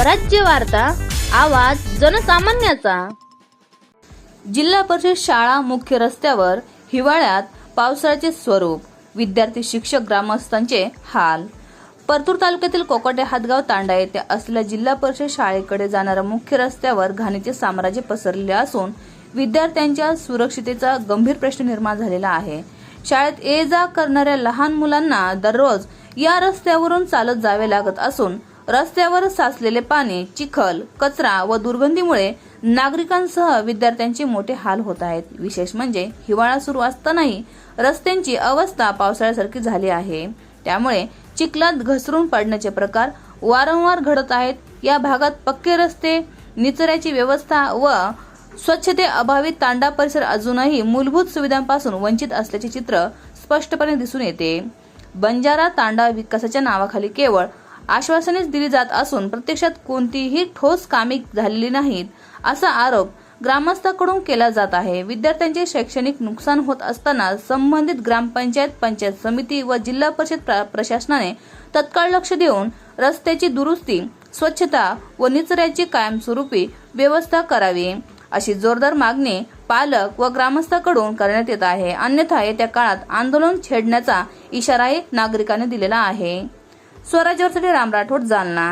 स्वराज्य वार्ता आवाज जनसामान्याचा. जिल्हा परिषद शाळा मुख्य रस्त्यावर हिवाळ्यात पावसाळ्याचे स्वरूप विद्यार्थी शिक्षक ग्रामस्थांचे हाल. परतूर तालुक्यातील कोकटे हातगाव तांडा येथे असलेल्या जिल्हा परिषद शाळेकडे जाणाऱ्या मुख्य रस्त्यावर घाणीचे साम्राज्य पसरलेले असून विद्यार्थ्यांच्या सुरक्षितेचा गंभीर प्रश्न निर्माण झालेला आहे. शाळेत ये जा करणाऱ्या लहान मुलांना दररोज या रस्त्यावरून चालत जावे लागत असून रस्त्यावर साचलेले पाणी चिखल कचरा व दुर्गंधीमुळे नागरिकांसह विद्यार्थ्यांचे मोठे हाल होत आहेत. विशेष म्हणजे हिवाळा सुरू असतानाही रस्त्यांची अवस्था पावसाळ्यासारखी झाली आहे. त्यामुळे चिखलात घसरून पडण्याचे प्रकार वारंवार घडत आहेत. या भागात पक्के रस्ते निचऱ्याची व्यवस्था व स्वच्छते अभावी तांडा परिसर अजूनही मूलभूत सुविधांपासून वंचित असल्याचे चित्र स्पष्टपणे दिसून येते. बंजारा तांडा विकासाच्या नावाखाली केवळ आश्वासनेच दिली जात असून प्रत्यक्षात कोणतीही ठोस कामे झालेली नाहीत असा आरोप ग्रामस्थांकडून केला जात आहे. विद्यार्थ्यांचे शैक्षणिक नुकसान होत असताना संबंधित ग्रामपंचायत पंचायत समिती व जिल्हा परिषद प्र- प्रशासनाने तत्काळ लक्ष देऊन रस्त्याची दुरुस्ती स्वच्छता व निचऱ्याची कायमस्वरूपी व्यवस्था करावी अशी जोरदार मागणी पालक व ग्रामस्थांकडून करण्यात येत आहे. अन्यथा येत्या काळात आंदोलन छेडण्याचा इशाराही नागरिकांनी दिलेला आहे. स्वराज्यावरसाठी राम राठोड जालना.